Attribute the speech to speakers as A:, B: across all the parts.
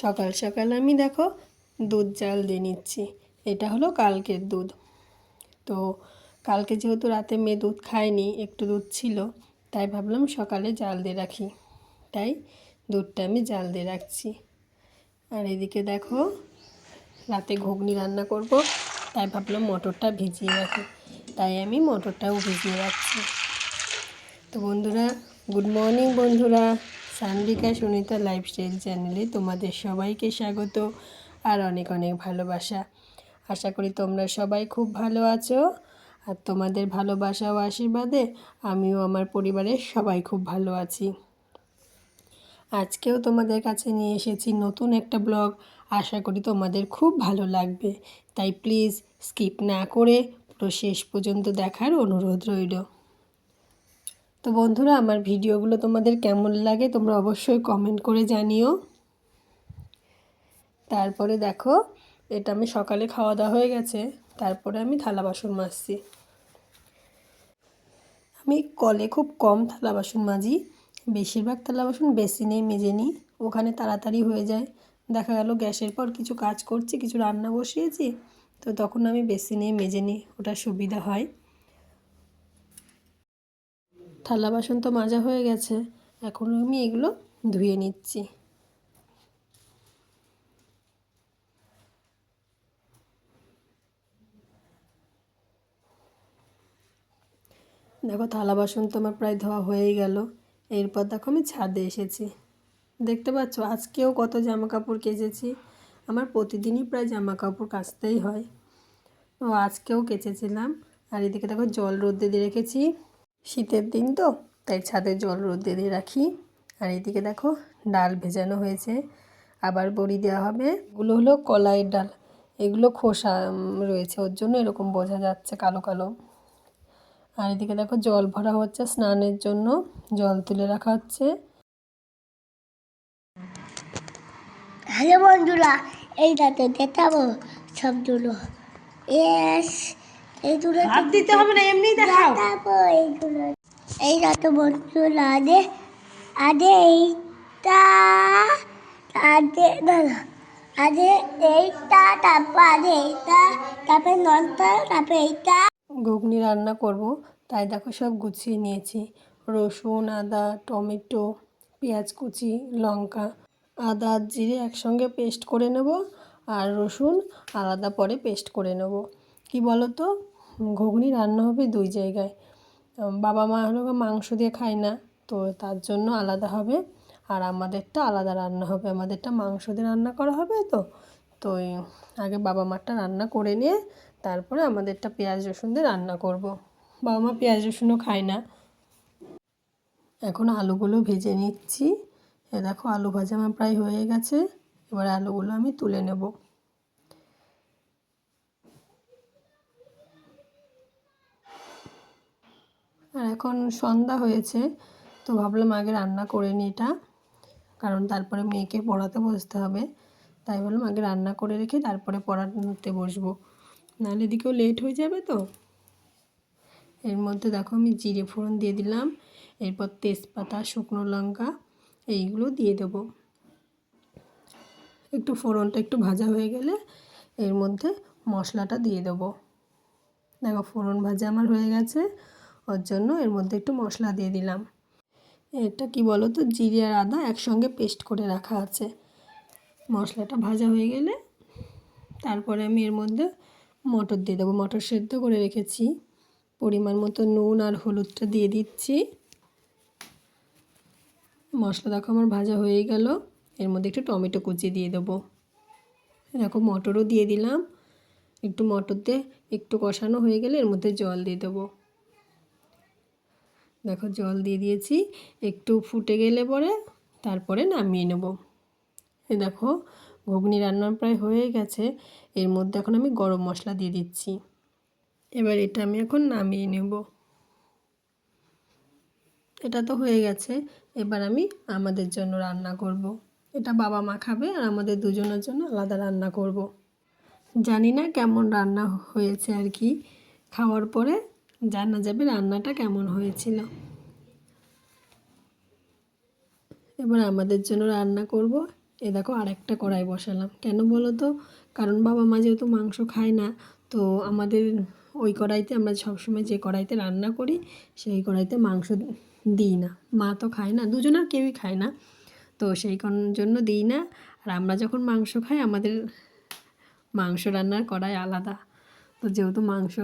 A: সকাল সকাল আমি দেখো দুধ জাল দিয়ে নিচ্ছি। এটা হলো কালকের দুধ। তো কালকে যেহেতু রাতে মেয়ে দুধ খায়নি, একটু দুধ ছিল, তাই ভাবলাম সকালে জাল দিয়ে রাখি। তাই দুধটা আমি জাল দিয়ে রাখছি। আর এদিকে দেখো রাতে ঘুগনি রান্না করব, তাই ভাবলাম মটরটা ভিজিয়ে রাখি। তাই আমি মটরটাও ভিজিয়ে রাখছি। তো বন্ধুরা গুড মর্নিং বন্ধুরা। সান্দিকা সুনিতা লাইফস্টাইল চ্যানেলে তোমাদের সবাইকে স্বাগত আর অনেক অনেক ভালোবাসা। আশা করি তোমরা সবাই খুব ভালো আছো আর তোমাদের ভালোবাসা ও আশীর্বাদে আমিও আমার পরিবারের সবাই খুব ভালো আছি। আজকেও তোমাদের কাছে নিয়ে এসেছি নতুন একটা ব্লগ। আশা করি তোমাদের খুব ভালো লাগবে। তাই প্লিজ স্কিপ না করে পুরো শেষ পর্যন্ত দেখার অনুরোধ রইল। তো বন্ধুরা, আমার ভিডিওগুলো তোমাদের কেমন লাগে তোমরা অবশ্যই কমেন্ট করে জানিও। তারপরে দেখো, এটা আমি সকালে খাওয়া দাওয়া হয়ে গেছে, তারপরে আমি থালা বাসন মাজছি। আমি কলে খুব কম থালা বাসন মাজি, বেশিরভাগ থালা বাসন বেসিনেই মেজে নিই ওখানে তাড়াতাড়ি হয়ে যায়। দেখা গেল গ্যাসের পর কিছু কাজ করছি, কিছু রান্না বসিয়েছি, তো তখন আমি বেসিনেই মেজে নিই ওটা সুবিধা হয়। থালা বাসন তো মাজা হয়ে গেছে। এখন আমি এগুলো ধুয়ে নিচ্ছি। দেখো থালা বাসন তো আমার প্রায় ধোয়া হয়েই গেল। এরপর দেখো আমি ছাদে এসেছি। দেখতে পাচ্ছ, আজকেও কত জামা কাপড় কেচেছি। আমার প্রতিদিনই প্রায় জামা কাপড় কাচতেই হয়। তো আজকেও কেচেছিলাম। আর এদিকে দেখো জল রোদে দিয়ে রেখেছি। শীতের দিন তো, তাই ছাদে জল রোদে দিয়ে রাখি। আর এদিকে দেখো, ডাল ভেজানো হয়েছে। আবার বড়ি দেওয়া হবে। এগুলো হলো কলাইয়ের ডাল। এগুলো খোসা রয়েছে। ওর জন্য এরকম বোঝা যাচ্ছে কালো কালো। আর এদিকে দেখো, জল ভরা হচ্ছে স্নানের জন্য। জল তুলে রাখা হচ্ছে।
B: হ্যালো বন্ধুরা, এই রাতে দেখাবো সবগুলো। এস এইগুলো
A: হাত দিতে হবে না এমনি দেখাও।
B: এইগুলো এই রাতে বন্ধুরা আদে আদে এইটা আদে না না। আদে এইটা তারপর আদে এইটা তারপরে ননটা তারপরে এইটা।
A: ঘুগনি রান্না করব তাই দেখো সব গুছিয়ে নিয়েছি। রসুন আদা টমেটো পেঁয়াজ কুচি লঙ্কা আদা জিরে একসঙ্গে পেস্ট করে নেব আর রসুন আলাদা পরে পেস্ট করে নেব। কি বলো তো? ঘুগনি রান্না হবে দুই জায়গায়। বাবা মা হলো মাংস দিয়ে খায় না, তো তার জন্য আলাদা হবে। আর আমাদেরটা আলাদা রান্না হবে, আমাদেরটা মাংস দিয়ে রান্না করা হবে তো। তো আগে বাবা মারটা রান্না করে নিয়ে তারপরে আমাদেরটা পেঁয়াজ রসুন দিয়ে রান্না করব। বাবা মা পেঁয়াজ রসুনও খায় না। এখন আলুগুলো ভেজে নিচ্ছি। দেখো আলু ভাজা আমার প্রায় হয়ে গেছে। এবার আলুগুলো আমি তুলে নেব। এখন সন্ধ্যা হয়েছে, তো ভাবলাম আগে রান্না করে নিই এটা, কারণ তারপরে মেয়েকে পড়াতে বসতে হবে। তাই বললাম আগে রান্না করে রেখে তারপরে পড়াতে বসবো। নাহলে এদিকেও লেট হয়ে যাবে তো। এর মধ্যে দেখো আমি জিরে ফোড়ন দিয়ে দিলাম, এরপর তেজপাতা, শুকনো লঙ্কা, এইগুলো দিয়ে দেবো। একটু ফোড়নটা একটু ভাজা হয়ে গেলে এর মধ্যে মশলাটা দিয়ে দেবো। দেখো ফোড়ন ভাজা আমার হয়ে গেছে ওর জন্য এর মধ্যে একটু মশলা দিয়ে দিলাম। এটা কি বলো তো জিরে আর আদা একসঙ্গে পেস্ট করে রাখা আছে। মশলাটা ভাজা হয়ে গেলে তারপরে আমি এর মধ্যে মটর দিয়ে দেবো। মটর সেদ্ধ করে রেখেছি। পরিমাণ মতো নুন আর হলুদটা দিয়ে দিচ্ছি। মশলা দেখো আমার ভাজা হয়ে গেল। এর মধ্যে একটু টমেটো কুচি দিয়ে দেবো। এরকম মটরও দিয়ে দিলাম। একটু মটর দিয়ে একটু কষানো হয়ে গেলে এর মধ্যে জল দিয়ে দেবো। দেখো জল দিয়ে দিয়েছি, একটু ফুটে গেলে পরে তারপরে নামিয়ে নেব দেখো, ঘুগনি রান্না প্রায় হয়ে গেছে, এর মধ্যে এখন আমি গরম মশলা দিয়ে দিচ্ছি এবার এটা আমি এখন নামিয়ে নেব এটা তো হয়ে গেছে, এবার আমি আমাদের জন্য রান্না করব। এটা বাবা মা খাবে আর আমাদের দুজনের জন্য আলাদা রান্না করব। জানি না কেমন রান্না হয়েছে আর কি, খাওয়ার পরে জানা যাবে রান্নাটা কেমন হয়েছিল। এবার আমাদের জন্য রান্না করব। এ দেখো আরেকটা কড়াই বসালাম। কেন বলো তো কারণ বাবা মা যেহেতু মাংস খায় না, তো আমাদের ওই কড়াইতে আমরা সবসময় যে কড়াইতে রান্না করি, সেই কড়াইতে মাংস দিই না। মা তো খায় না দুজনের কেউই খায় না। তো সেই জন্য দিই না। আর আমরা যখন মাংস খাই, আমাদের মাংস রান্নার কড়াই আলাদা। তো যেহেতু মাংস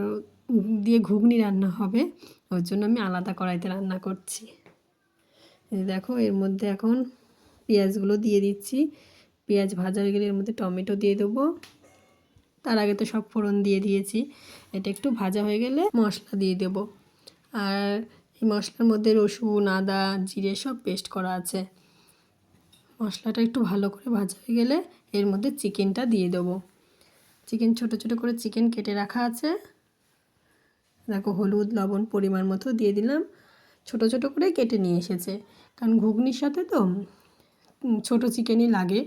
A: দিয়ে ঘুগনি রান্না হবে। ওর জন্য আমি আলাদা কড়াইতে রান্না করছি। দেখো, এর মধ্যে এখন পেঁয়াজগুলো দিয়ে দিচ্ছি। পেঁয়াজ ভাজা হয়ে গেলে এর মধ্যে টমেটো দিয়ে দেবো। তার আগে তো সব ফোড়ন দিয়ে দিয়েছি। এটা একটু ভাজা হয়ে গেলে মশলা দিয়ে দেব। আর এই মশলার মধ্যে রসুন, আদা, জিরে সব পেস্ট করা আছে। মশলাটা একটু ভালো করে ভাজা হয়ে গেলে এর মধ্যে চিকেনটা দিয়ে দেবো। চিকেন ছোট ছোট করে চিকেন কেটে রাখা আছে। দেখো হলুদ, লবণ পরিমাণ মতো দিয়ে দিলাম। ছোট ছোট করে কেটে নিয়ে এসেছে। কারণ ঘুগনির সাথে তো ছোট চিকেনই লাগে।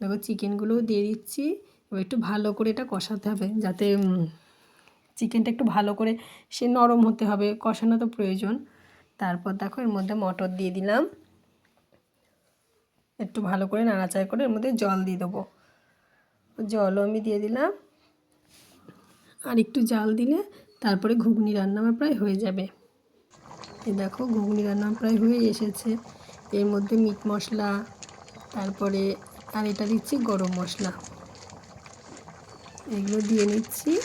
A: দেখো চিকেনগুলোও দিয়ে দিচ্ছি। এবার একটু ভালো করে এটা কষাতে হবে যাতে চিকেনটা একটু ভালো করে সে নরম হতে হবে, কষানো তো প্রয়োজন। তারপর দেখো এর মধ্যে মটর দিয়ে দিলাম। একটু ভালো করে নাড়াচাড়া করে এর মধ্যে জল দিয়ে দেবো। জলও আমি দিয়ে দিলাম। আর একটু জাল দিলে তারপরে ঘুগনি রান্না আমার প্রায় হয়ে যাবে। এই দেখো, ঘুগনি রান্না প্রায় হয়ে এসেছে। এর মধ্যে মিট মশলা, তারপরে, আর এটা দিচ্ছি গরম মশলা। এগুলো দিয়ে নিচ্ছি,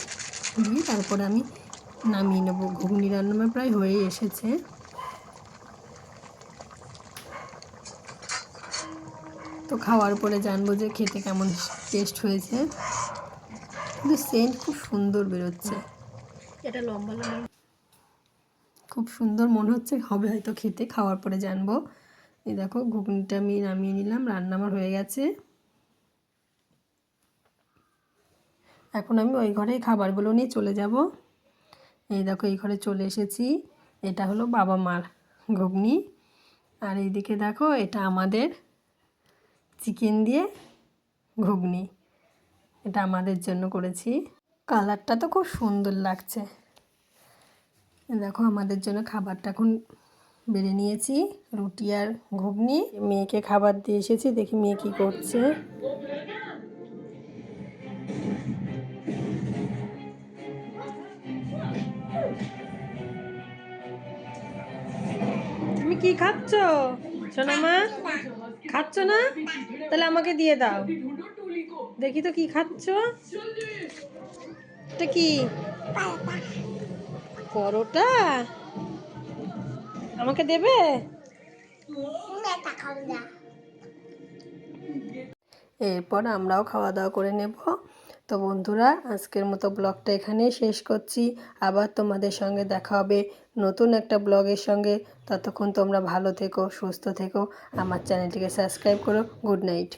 A: দিয়ে তারপরে আমি নামিয়ে নেব। ঘুগনি রান্না আমার প্রায় হয়ে এসেছে। তো খাওয়ার পরে জানব যে খেতে কেমন টেস্ট হয়েছে। কিন্তু সেন্ট খুব সুন্দর বেরোচ্ছে।
B: এটা লম্বা লম্বা।
A: খুব সুন্দর মনে হচ্ছে হবে হয়তো খেতে, খাওয়ার পরে জানব। এই দেখো, ঘুগনিটা আমি নামিয়ে নিলাম, রান্না আমার হয়ে গেছে। এখন আমি ওই ঘরেই খাবারগুলো নিয়ে চলে যাব। এই দেখো, এই ঘরে চলে এসেছি। এটা হলো বাবা মার ঘুগনি। আর এইদিকে দেখো, এটা আমাদের চিকেন দিয়ে ঘুগনি। এটা আমাদের জন্য করেছি। কালারটা তো খুব সুন্দর লাগছে। দেখো, আমাদের জন্য খাবারটা এখন বেড়ে নিয়েছি, রুটি আর ঘুগনি। মেয়েকে খাবার দিয়ে এসেছি, দেখি মেয়ে কী করছে। তুমি কি খাচ্ছ? সোনামা খাচ্ছ না? তাহলে আমাকে দিয়ে দাও। দেখি তো কি খাচ্ছ। কি? পরোটা? আমাকে দেবে? এরপর আমরাও খাওয়া দাওয়া করে নেব। তো বন্ধুরা, আজকের মতো ব্লগটা এখানেই শেষ করছি। আবার তোমাদের সঙ্গে দেখা হবে নতুন একটা ব্লগের সঙ্গে। ততক্ষণ তোমরা ভালো থেকো, সুস্থ থেকো। আমার চ্যানেলটিকে সাবস্ক্রাইব করো। Good night.